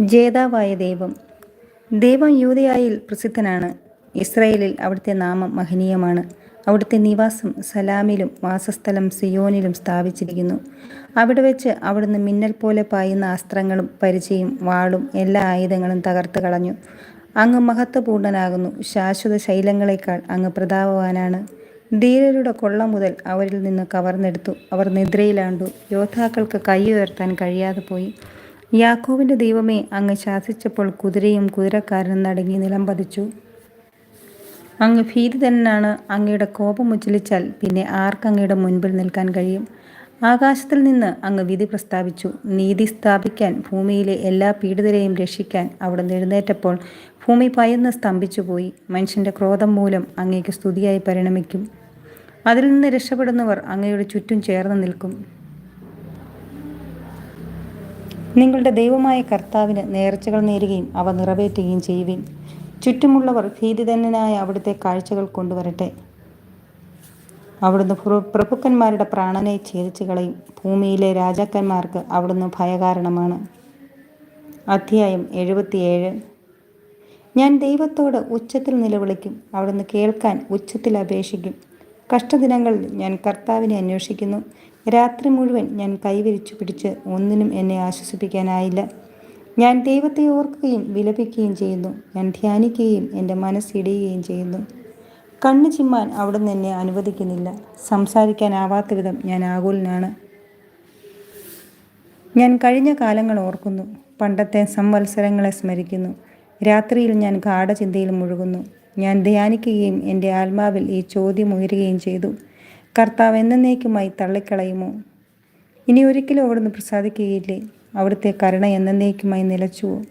ജേതാവായ ദൈവം. ദൈവം യൂതയായിൽ പ്രസിദ്ധനാണ്. ഇസ്രയേലിൽ അവിടുത്തെ നാമം മഹനീയമാണ്. അവിടുത്തെ നിവാസം സലാമിലും വാസസ്ഥലം സിയോനിലും സ്ഥാപിച്ചിരിക്കുന്നു. അവിടെ വെച്ച് അവിടുന്ന് മിന്നൽ പോലെ പായുന്ന അസ്ത്രങ്ങളും പരിചയും വാളും എല്ലാ ആയുധങ്ങളും തകർത്ത് കളഞ്ഞു. അങ്ങ് മഹത്വപൂർണനാകുന്നു. ശാശ്വത ശൈലങ്ങളെക്കാൾ അങ്ങ് പ്രതാപവാനാണ്. ധീരരുടെ കൊള്ള മുതൽ അവരിൽ നിന്ന് കവർന്നെടുത്തു. അവർ നിദ്രയിലാണ്ടു. യോദ്ധാക്കൾക്ക് കൈ ഉയർത്താൻ കഴിയാതെ പോയി. യാക്കോവിന്റെ ദൈവമേ അങ്ങ് ശാസിച്ചപ്പോൾ കുതിരയും കുതിരക്കാരനും നടങ്ങി നിലം പതിച്ചു. അങ്ങ് ഭീതി തന്നെയാണ് അങ്ങയുടെ കോപം ഉച്ചലിച്ചാൽ പിന്നെ ആർക്കങ്ങയുടെ മുൻപിൽ നിൽക്കാൻ കഴിയും? ആകാശത്തിൽ നിന്ന് അങ്ങ് വിധി പ്രസ്താവിച്ചു. നീതി സ്ഥാപിക്കാൻ ഭൂമിയിലെ എല്ലാ പീഡിതരെയും രക്ഷിക്കാൻ അവിടെ എഴുന്നേറ്റപ്പോൾ ഭൂമി പയന്ന് സ്തംഭിച്ചുപോയി. മനുഷ്യന്റെ ക്രോധം മൂലം അങ്ങേക്ക് സ്തുതിയായി പരിണമിക്കും. അതിൽ നിന്ന് രക്ഷപ്പെടുന്നവർ അങ്ങയുടെ ചുറ്റും ചേർന്ന് നിൽക്കും. നിങ്ങളുടെ ദൈവമായ കർത്താവിന് നേർച്ചകൾ നേരുകയും അവ നിറവേറ്റുകയും ചെയ്യുവിൻ. ചുറ്റുമുള്ളവർ ഭീതിതന്നനായ അവിടുത്തെ കാഴ്ചകൾ കൊണ്ടുവരട്ടെ. അവിടുന്ന് പ്രഭുക്കന്മാരുടെ പ്രാണനെ ഛേദിച്ചു കളയും. ഭൂമിയിലെ രാജാക്കന്മാർക്ക് അവിടുന്ന് ഭയകാരണമാണ്. അധ്യായം എഴുപത്തിയേഴ്. ഞാൻ ദൈവത്തോട് ഉച്ചത്തിൽ നിലവിളിക്കും. അവിടുന്ന് കേൾക്കാൻ ഉച്ചത്തിൽ അപേക്ഷിക്കും. കഷ്ടദിനങ്ങളിൽ ഞാൻ കർത്താവിനെ അന്വേഷിക്കുന്നു. രാത്രി മുഴുവൻ ഞാൻ കൈവിരിച്ചു പിടിച്ച് ഒന്നിനും എന്നെ ആശ്വസിപ്പിക്കാനായില്ല. ഞാൻ ദൈവത്തെ ഓർക്കുകയും വിലപിക്കുകയും ചെയ്യുന്നു. ഞാൻ ധ്യാനിക്കുകയും എന്റെ മനസ്സിടിയുകയും ചെയ്യുന്നു. കണ്ണു ചിമ്മാൻ അവിടുന്ന് എന്നെ അനുവദിക്കുന്നില്ല. സംസാരിക്കാനാവാത്ത വിധം ഞാൻ ആകുലനാണ്. ഞാൻ കഴിഞ്ഞ കാലങ്ങൾ ഓർക്കുന്നു. പണ്ടത്തെ സംവത്സരങ്ങളെ സ്മരിക്കുന്നു. രാത്രിയിൽ ഞാൻ ഗാഠചിന്തയിൽ മുഴുകുന്നു. ഞാൻ ധ്യാനിക്കുകയും എന്റെ ആത്മാവിൽ ഈ ചോദ്യം ഉയരുകയും ചെയ്തു. കർത്താവ് എന്നേക്കുമായി തള്ളിക്കളയുമോ? ഇനി ഒരിക്കലും അവിടുന്ന് പ്രസാദിക്കുകയില്ലേ? അവിടുത്തെ കരുണ എന്നേക്കുമായി നിലച്ചുവോ?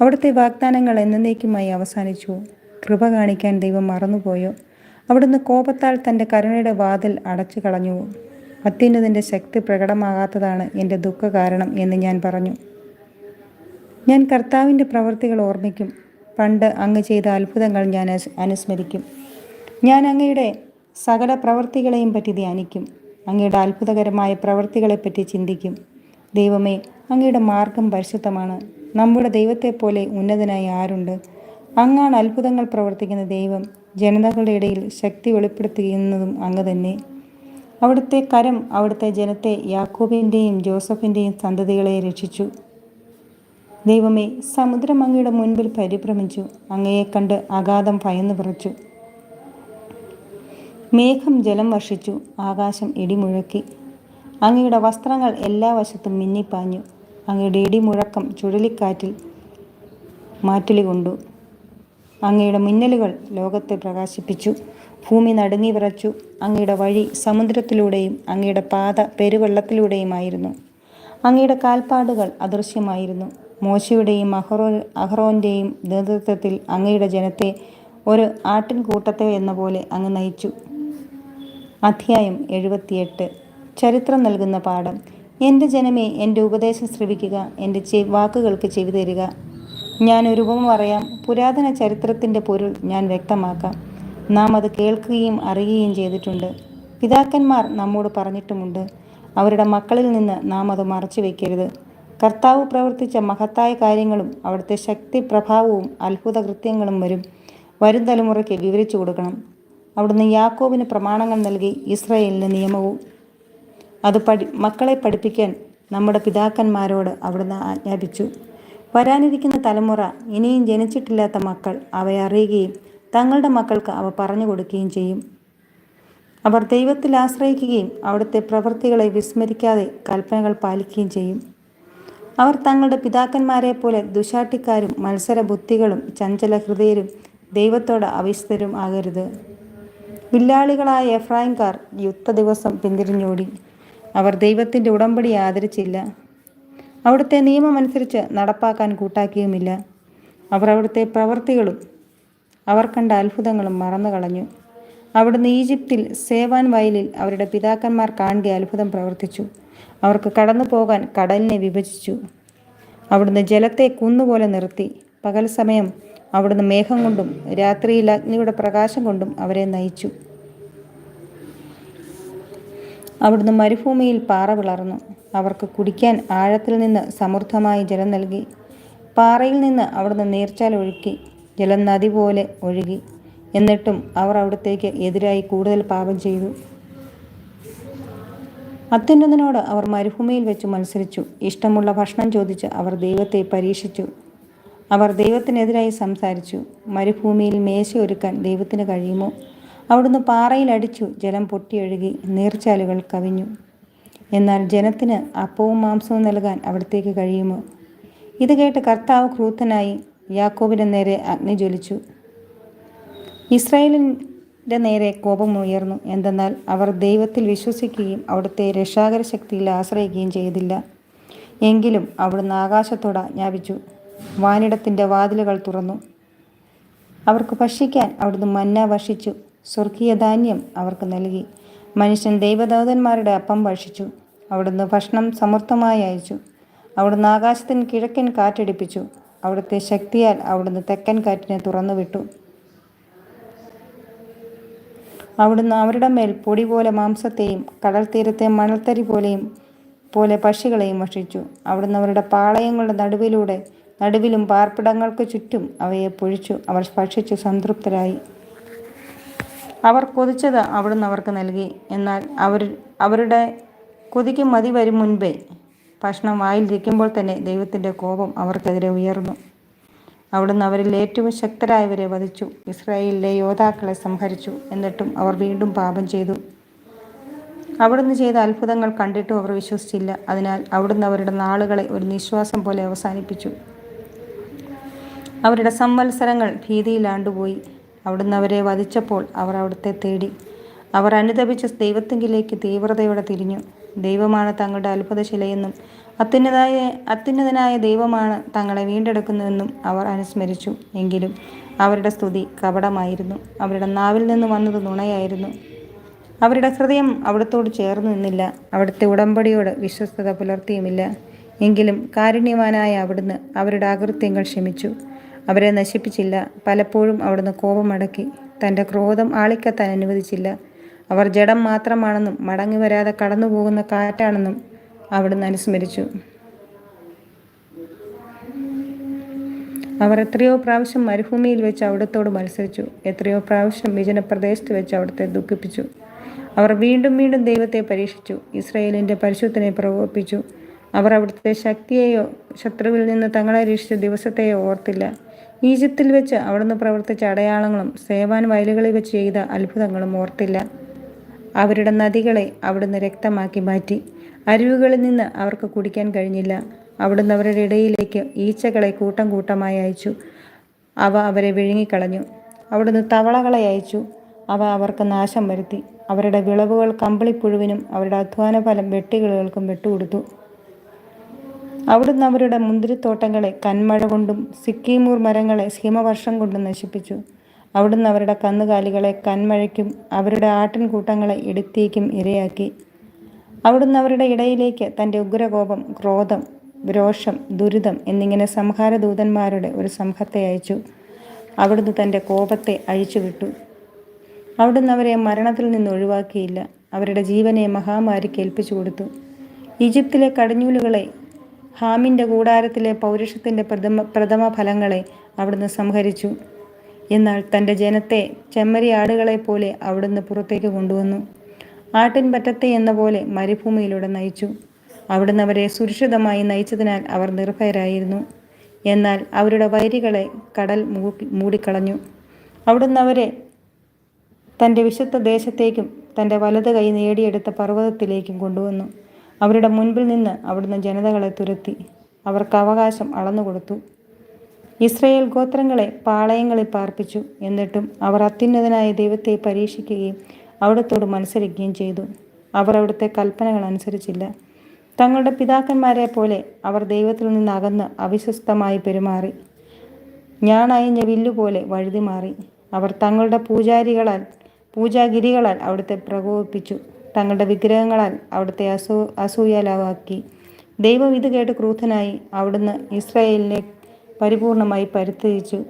അവിടുത്തെ വാഗ്ദാനങ്ങൾ എന്നേക്കുമായി അവസാനിച്ചുവോ? കൃപ കാണിക്കാൻ ദൈവം മറന്നുപോയോ? അവിടുന്ന് കോപത്താൽ തന്റെ കരുണയുടെ വാതിൽ അടച്ചു കളഞ്ഞുവോ അത്യുന്നതിന്റെ ശക്തി പ്രകടമാകാത്തതാണ് എന്റെ ദുഃഖ കാരണം എന്ന് ഞാൻ പറഞ്ഞു. ഞാൻ കർത്താവിന്റെ പ്രവൃത്തികൾ ഓർമ്മിക്കും. പണ്ട് അങ്ങ് ചെയ്ത അത്ഭുതങ്ങൾ ഞാൻ അനുസ്മരിക്കും. ഞാൻ അങ്ങയുടെ സകല പ്രവൃത്തികളെയും പറ്റി ധ്യാനിക്കും. അങ്ങയുടെ അത്ഭുതകരമായ പ്രവൃത്തികളെപ്പറ്റി ചിന്തിക്കും. ദൈവമേ അങ്ങയുടെ മാർഗം പരിശുദ്ധമാണ്. നമ്മുടെ ദൈവത്തെപ്പോലെ ഉന്നതനായി ആരുണ്ട്? അങ്ങാണ് അത്ഭുതങ്ങൾ പ്രവർത്തിക്കുന്ന ദൈവം. ജനതകളുടെ ഇടയിൽ ശക്തി വെളിപ്പെടുത്തുന്നതും അങ്ങ് തന്നെ. അവിടുത്തെ കരം അവിടുത്തെ ജനത്തെ യാക്കോബിന്റെയും ജോസഫിന്റെയും സന്തതികളെ രക്ഷിച്ചു. ദൈവമേ സമുദ്രം അങ്ങയുടെ മുൻപിൽ പരിഭ്രമിച്ചു. അങ്ങയെ കണ്ട് അഗാധം ഭയന്നു പറച്ചു മേഘം ജലം വർഷിച്ചു ആകാശം ഇടിമുഴക്കി. അങ്ങയുടെ വസ്ത്രങ്ങൾ എല്ലാ വശത്തും മിന്നിപ്പാഞ്ഞു. അങ്ങയുടെ ഇടിമുഴക്കം ചുഴലിക്കാറ്റിൽ മാറ്റിലി കൊണ്ടു. അങ്ങയുടെ മിന്നലുകൾ ലോകത്തെ പ്രകാശിപ്പിച്ചു. ഭൂമി നടുങ്ങി വിറച്ചു. അങ്ങയുടെ വഴി സമുദ്രത്തിലൂടെയും അങ്ങയുടെ പാത പെരുവെള്ളത്തിലൂടെയുമായിരുന്നു. അങ്ങയുടെ കാൽപ്പാടുകൾ അദൃശ്യമായിരുന്നു. മോശയുടെയും അഹ്റോ അഹ്റോന്റെയും നേതൃത്വത്തിൽ അങ്ങയുടെ ജനത്തെ ഒരു ആട്ടിൻകൂട്ടത്തെ എന്ന പോലെ അങ്ങ് നയിച്ചു. അധ്യായം എഴുപത്തിയെട്ട്. ചരിത്രം നൽകുന്ന പാഠം. എന്റെ ജനമേ എന്റെ ഉപദേശം ശ്രവിക്കുക എന്റെ ചെ വാക്കുകൾക്ക് ചെവി തരിക. ഞാൻ ഒരു ഉപമ പറയാം പുരാതന ചരിത്രത്തിന്റെ പൊരുൾ ഞാൻ വ്യക്തമാക്കാം. നാം അത് കേൾക്കുകയും അറിയുകയും ചെയ്തിട്ടുണ്ട്. പിതാക്കന്മാർ നമ്മോട് പറഞ്ഞിട്ടുമുണ്ട് അവരുടെ മക്കളിൽ നിന്ന് നാം അത് മറച്ചു വയ്ക്കരുത് കർത്താവ് പ്രവർത്തിച്ച മഹത്തായ കാര്യങ്ങളും അവിടുത്തെ ശക്തി പ്രഭാവവും അത്ഭുത കൃത്യങ്ങളും വരും. വരും തലമുറയ്ക്ക് വിവരിച്ചു കൊടുക്കണം. അവിടുന്ന് യാക്കോബിന് പ്രമാണങ്ങൾ നൽകി ഇസ്രയേലിന് നിയമവും. അത് പഠി മക്കളെ പഠിപ്പിക്കാൻ നമ്മുടെ പിതാക്കന്മാരോട് അവിടുന്ന് ആജ്ഞാപിച്ചു. വരാനിരിക്കുന്ന തലമുറ ഇനിയും ജനിച്ചിട്ടില്ലാത്ത മക്കൾ അവയെ അറിയുകയും തങ്ങളുടെ മക്കൾക്ക് അവ പറഞ്ഞു കൊടുക്കുകയും ചെയ്യും. അവർ ദൈവത്തിൽ ആശ്രയിക്കുകയും അവിടുത്തെ പ്രവൃത്തികളെ വിസ്മരിക്കാതെ കൽപ്പനകൾ പാലിക്കുകയും ചെയ്യും. അവർ തങ്ങളുടെ പിതാക്കന്മാരെ പോലെ ദുശാട്ടിക്കാരും മത്സരബുദ്ധികളും ചഞ്ചല ഹൃദയരും ദൈവത്തോട് അവിശ്വരും ആകരുത്. വില്ലാളികളായ എഫ്രായിംകാർ യുദ്ധ ദിവസം പിന്തിരിഞ്ഞോടി. അവർ ദൈവത്തിന്റെ ഉടമ്പടി ആദരിച്ചില്ല. അവിടുത്തെ നിയമമനുസരിച്ച് നടപ്പാക്കാൻ കൂട്ടാക്കിയുമില്ല. അവർ അവിടുത്തെ പ്രവൃത്തികളും അവർ കണ്ട അത്ഭുതങ്ങളും മറന്നു കളഞ്ഞു അവിടുന്ന് ഈജിപ്തിൽ സേവാൻ വയലിൽ അവരുടെ പിതാക്കന്മാർ കാണുക അത്ഭുതം പ്രവർത്തിച്ചു. അവർക്ക് കടന്നു പോകാൻ കടലിനെ വിഭജിച്ചു. അവിടുന്ന് ജലത്തെ കുന്നുപോലെ നിർത്തി. പകൽ സമയം അവിടുന്ന് മേഘം കൊണ്ടും രാത്രിയിൽ അഗ്നിയുടെ പ്രകാശം കൊണ്ടും അവരെ നയിച്ചു. അവിടുന്ന് മരുഭൂമിയിൽ പാറ വിളർന്നു. അവർക്ക് കുടിക്കാൻ ആഴത്തിൽ നിന്ന് സമൃദ്ധമായി ജലം നൽകി. പാറയിൽ നിന്ന് അവിടുന്ന് നീർച്ചാൽ ഒഴുക്കി. ജലം നദി പോലെ ഒഴുകി. എന്നിട്ടും അവർ അവിടത്തേക്ക് എതിരായി കൂടുതൽ പാപം ചെയ്തു. അത്യുന്നതനോട് അവർ മരുഭൂമിയിൽ വെച്ച് മത്സരിച്ചു. ഇഷ്ടമുള്ള ഭക്ഷണം ചോദിച്ച് അവർ ദൈവത്തെ പരീക്ഷിച്ചു. അവർ ദൈവത്തിനെതിരായി സംസാരിച്ചു. മരുഭൂമിയിൽ മേശ ഒരുക്കാൻ ദൈവത്തിന് കഴിയുമോ? അവിടുന്ന് പാറയിലടിച്ചു ജലം പൊട്ടിയൊഴുകി നീർച്ചാലുകൾ കവിഞ്ഞു. എന്നാൽ ജനത്തിന് അപ്പവും മാംസവും നൽകാൻ അവിടത്തേക്ക് കഴിയുമോ? ഇത് കേട്ട് കർത്താവ് ക്രൂത്തനായി യാക്കോബിന് നേരെ അഗ്നി ജ്വലിച്ചു. ഇസ്രായേലിന്റെ നേരെ കോപമുയർന്നു എന്തെന്നാൽ അവർ ദൈവത്തിൽ വിശ്വസിക്കുകയും അവിടുത്തെ രക്ഷാകര ശക്തിയിൽ ആശ്രയിക്കുകയും ചെയ്തില്ല. എങ്കിലും അവിടുന്ന് ആകാശത്തോട് ആജ്ഞാപിച്ചു. വാനിടത്തിന്റെ വാതിലുകൾ തുറന്നു. അവർക്ക് ഭക്ഷിക്കാൻ അവിടുന്ന് മന്ന ഭക്ഷിച്ചു. സ്വർഗീയ ധാന്യം അവർക്ക് നൽകി. മനുഷ്യൻ ദൈവദൂതന്മാരുടെ അപ്പം ഭക്ഷിച്ചു. അവിടുന്ന് ഭക്ഷണം സമൃദ്ധമായി അയച്ചു. അവിടുന്ന് ആകാശത്തിന് കിഴക്കൻ കാറ്റടിപ്പിച്ചു. അവിടുത്തെ ശക്തിയാൽ അവിടുന്ന് തെക്കൻ കാറ്റിനെ തുറന്നു വിട്ടു അവിടുന്ന് അവരുടെ മേൽ പൊടി പോലെ മാംസത്തെയും കടൽ തീരത്തെ മണൽത്തരി പോലെയും പോലെ പക്ഷികളെയും ഭക്ഷിച്ചു. അവിടുന്ന് അവരുടെ പാളയങ്ങളുടെ നടുവിലൂടെ നടുവിലും പാർപ്പിടങ്ങൾക്ക് ചുറ്റും അവയെ പൊഴിച്ചു അവർ ഭക്ഷിച്ചു സംതൃപ്തരായി. അവർ കൊതിച്ചത് അവിടുന്ന് അവർക്ക് നൽകി. എന്നാൽ അവർ അവരുടെ കൊതിക്ക് മതി വരും മുൻപേ ഭക്ഷണം വായിലിരിക്കുമ്പോൾ തന്നെ ദൈവത്തിന്റെ കോപം അവർക്കെതിരെ ഉയർന്നു. അവിടുന്ന് അവരിൽ ഏറ്റവും ശക്തരായവരെ വധിച്ചു. ഇസ്രായേലിലെ യോദ്ധാക്കളെ സംഹരിച്ചു. എന്നിട്ടും അവർ വീണ്ടും പാപം ചെയ്തു. അവിടുന്ന് ചെയ്ത അത്ഭുതങ്ങൾ കണ്ടിട്ടും അവർ വിശ്വസിച്ചില്ല. അതിനാൽ അവിടുന്ന് അവരുടെ നാളുകളെ ഒരു നിശ്വാസം പോലെ അവസാനിപ്പിച്ചു. അവരുടെ സംവത്സരങ്ങൾ ഭീതിയിലാണ്ടുപോയി. അവിടുന്ന് അവരെ വധിച്ചപ്പോൾ അവർ അവിടുത്തെ തേടി. അവർ അനുതപിച്ച ദൈവത്തെങ്കിലേക്ക് തീവ്രതയോടെ തിരിഞ്ഞു. ദൈവമാണ് തങ്ങളുടെ അത്ഭുതശിലയെന്നും അത്യുന്നതായ അത്യുന്നതനായ ദൈവമാണ് തങ്ങളെ വീണ്ടെടുക്കുന്നുവെന്നും അവർ അനുസ്മരിച്ചു. എങ്കിലും അവരുടെ സ്തുതി കപടമായിരുന്നു. അവരുടെ നാവിൽ നിന്ന് വന്നത് നുണയായിരുന്നു. അവരുടെ ഹൃദയം അവിടത്തോട് ചേർന്നു നിന്നില്ല. അവിടുത്തെ ഉടമ്പടിയോട് വിശ്വസ്തത പുലർത്തിയുമില്ല. എങ്കിലും കാരുണ്യവാനായ അവിടുന്ന് അവരുടെ അകൃത്യങ്ങൾ ക്ഷമിച്ചു. അവരെ നശിപ്പിച്ചില്ല. പലപ്പോഴും അവിടുന്ന് കോപമടക്കി. തന്റെ ക്രോധം ആളിക്കത്താൻ അനുവദിച്ചില്ല. അവർ ജഡം മാത്രമാണെന്നും മടങ്ങി വരാതെ കടന്നു പോകുന്ന കാറ്റാണെന്നും അവിടുന്ന് അനുസ്മരിച്ചു. അവർ എത്രയോ പ്രാവശ്യം മരുഭൂമിയിൽ വെച്ച് അവിടത്തോട് മത്സരിച്ചു. എത്രയോ പ്രാവശ്യം വിജനപ്രദേശത്ത് വെച്ച് അവിടുത്തെ ദുഃഖിപ്പിച്ചു. അവർ വീണ്ടും വീണ്ടും ദൈവത്തെ പരീക്ഷിച്ചു. ഇസ്രയേലിന്റെ പരിശുദ്ധനെ പ്രകോപിപ്പിച്ചു. അവർ അവിടുത്തെ ശക്തിയെയോ ശത്രുവിൽ നിന്ന് തങ്ങളെ രക്ഷിച്ച ദിവസത്തെയോ ഓർത്തില്ല. ഈജിപ്തിൽ വെച്ച് അവിടുന്ന് പ്രവർത്തിച്ച അടയാളങ്ങളും സേവാൻ വയലുകളിൽ വെച്ച് ചെയ്ത അത്ഭുതങ്ങളും ഓർത്തില്ല. അവരുടെ നദികളെ അവിടുന്ന് രക്തമാക്കി മാറ്റി. അരുവികളിൽ നിന്ന് അവർക്ക് കുടിക്കാൻ കഴിഞ്ഞില്ല. അവിടുന്ന് അവരുടെ ഇടയിലേക്ക് ഈച്ചകളെ കൂട്ടം കൂട്ടമായി അയച്ചു. അവ അവരെ വിഴുങ്ങിക്കളഞ്ഞു. അവിടുന്ന് തവളകളെ അയച്ചു. അവ അവർക്ക് നാശം വരുത്തി. അവരുടെ വിളവുകൾ കമ്പിളിപ്പുഴുവിനും അവരുടെ അധ്വാന ഫലം വെട്ടികളുകൾക്കും വിട്ടുകൊടുത്തു. അവിടുന്ന് അവരുടെ മുന്തിരിത്തോട്ടങ്ങളെ കന്മഴ കൊണ്ടും സിക്കിമൂർ മരങ്ങളെ ഹിമവർഷം കൊണ്ടും നശിപ്പിച്ചു. അവിടുന്ന് അവരുടെ കന്നുകാലികളെ കന്മഴയ്ക്കും അവരുടെ ആട്ടിൻകൂട്ടങ്ങളെ ഇടുത്തേക്കും ഇരയാക്കി. അവിടുന്ന് അവരുടെ ഇടയിലേക്ക് തന്റെ ഉഗ്രകോപം ക്രോധം രോഷം ദുരിതം എന്നിങ്ങനെ സംഹാരദൂതന്മാരുടെ ഒരു സംഘത്തെ അയച്ചു. അവിടുന്ന് തന്റെ കോപത്തെ അഴിച്ചുവിട്ടു. അവിടുന്ന് അവരെ മരണത്തിൽ നിന്ന് ഒഴിവാക്കിയില്ല. അവരുടെ ജീവനെ മഹാമാരിക്ക് ഏൽപ്പിച്ചു കൊടുത്തു. ഈജിപ്തിലെ കടിഞ്ഞൂലുകളെ ഹാമിന്റെ കൂടാരത്തിലെ പൗരുഷത്തിന്റെ പ്രഥമ പ്രഥമ ഫലങ്ങളെ അവിടുന്ന് സംഹരിച്ചു. എന്നാൽ തന്റെ ജനത്തെ ചെമ്മരിയാടുകളെ പോലെ അവിടുന്ന് പുറത്തേക്ക് കൊണ്ടുവന്നു. ആട്ടിൻ പറ്റത്തെ എന്ന പോലെ മരുഭൂമിയിലൂടെ നയിച്ചു. അവിടുന്ന് അവരെ സുരക്ഷിതമായി നയിച്ചതിനാൽ അവർ നിർഭയരായിരുന്നു. എന്നാൽ അവരുടെ വൈരികളെ കടൽ മൂടിക്കളഞ്ഞു. അവിടുന്ന് അവരെ തന്റെ വിശുദ്ധ ദേശത്തേക്കും തന്റെ വലത് കൈ നേടിയെടുത്ത പർവതത്തിലേക്കും കൊണ്ടുവന്നു. അവരുടെ മുൻപിൽ നിന്ന് അവിടുന്ന് ജനതകളെ തുരത്തി. അവർക്ക് അവകാശം അളന്നുകൊടുത്തു. ഇസ്രയേൽ ഗോത്രങ്ങളെ പാളയങ്ങളിൽ പാർപ്പിച്ചു. എന്നിട്ടും അവർ അത്യുന്നതനായ ദൈവത്തെ പരീക്ഷിക്കുകയും അവിടത്തോട് മത്സരിക്കുകയും ചെയ്തു. അവർ അവിടുത്തെ കൽപ്പനകൾ അനുസരിച്ചില്ല. തങ്ങളുടെ പിതാക്കന്മാരെ പോലെ അവർ ദൈവത്തിൽ നിന്ന് അകന്ന് അവിശ്വസ്തമായി പെരുമാറി. ഞാണയഞ്ഞ വില്ലുപോലെ വഴുതി മാറി അവർ തങ്ങളുടെ പൂജാരികളാൽ പൂജാഗിരികളാൽ അവിടുത്തെ പ്രകോപിപ്പിച്ചു. തങ്ങളുടെ വിഗ്രഹങ്ങളാൽ അവിടുത്തെ അസൂ അസൂയാലാവാക്കി. ദൈവം ഇത് കേട്ട് ക്രൂധനായി അവിടുന്ന് ഇസ്രായേലിനെ പരിപൂർണമായി പരിത്യജിച്ചു.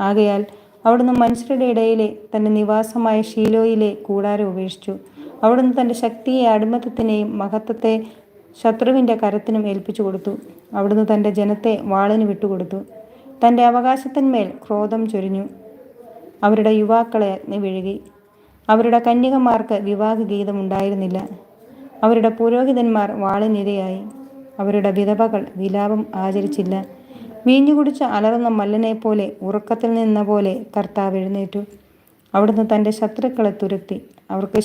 ആകയാൽ അവിടുന്ന് മനുഷ്യരുടെ ഇടയിലെ തന്റെ നിവാസമായ ഷീലോയിലെ കൂടാരം ഉപേക്ഷിച്ചു. അവിടുന്ന് തന്റെ ശക്തിയെ അടിമത്തത്തിനെയും മഹത്വത്തെ ശത്രുവിന്റെ കരത്തിനും ഏൽപ്പിച്ചു കൊടുത്തു. അവിടുന്ന് തന്റെ ജനത്തെ വാളിന് വിട്ടുകൊടുത്തു. തന്റെ അവകാശത്തിന്മേൽ ക്രോധം ചൊരിഞ്ഞു. അവരുടെ യുവാക്കളെ അഗ്നി വിഴുകി. അവരുടെ കന്യകമാർക്ക് വിവാഹ ഗീതമുണ്ടായിരുന്നില്ല അവരുടെ പുരോഹിതന്മാർ വാളിനിരയായി. അവരുടെ വിധവകൾ വിലാപം ആചരിച്ചില്ല. വീഞ്ഞു കുടിച്ച് അലറുന്ന മല്ലനെ പോലെ ഉറക്കത്തിൽ നിന്ന പോലെ കർത്താവ് എഴുന്നേറ്റു. അവിടുന്ന് തന്റെ ശത്രുക്കളെ തുരത്തി. അവർക്ക്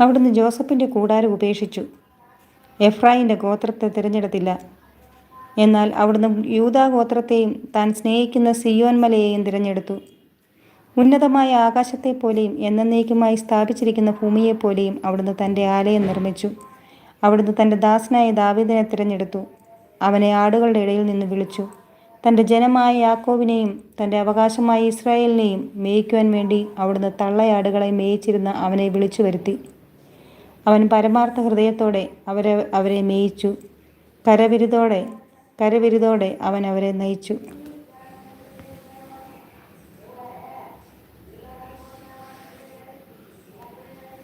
അവിടുന്ന് ജോസഫിന്റെ കൂടാരം ഉപേക്ഷിച്ചു. എഫ്രായിന്റെ ഗോത്രത്തെ തിരഞ്ഞെടുത്തില്ല. എന്നാൽ അവിടുന്ന് യൂദാ ഗോത്രത്തെയും താൻ സ്നേഹിക്കുന്ന സിയോൻ മലയെയും തിരഞ്ഞെടുത്തു. ഉന്നതമായ ആകാശത്തെപ്പോലെയും എന്നേക്കുമായി സ്ഥാപിച്ചിരിക്കുന്ന ഭൂമിയെപ്പോലെയും അവിടുന്ന് തന്റെ ആലയം നിർമ്മിച്ചു. അവിടുന്ന് തന്റെ ദാസനായ ദാവീദിനെ തിരഞ്ഞെടുത്തു. അവനെ ആടുകളുടെ ഇടയിൽ നിന്ന് വിളിച്ചു. തന്റെ ജനമായ യാക്കോവിനെയും തന്റെ അവകാശമായ ഇസ്രായേലിനെയും മേയ്ക്കുവാൻ വേണ്ടി അവിടുന്ന് തള്ളയാടുകളെ മേയിച്ചിരുന്ന അവനെ വിളിച്ചു വരുത്തി. അവൻ പരമാർത്ഥ ഹൃദയത്തോടെ അവരെ അവരെ മേയിച്ചു. കരവിരുതോടെ കരവിരുതോടെ അവൻ അവരെ നയിച്ചു.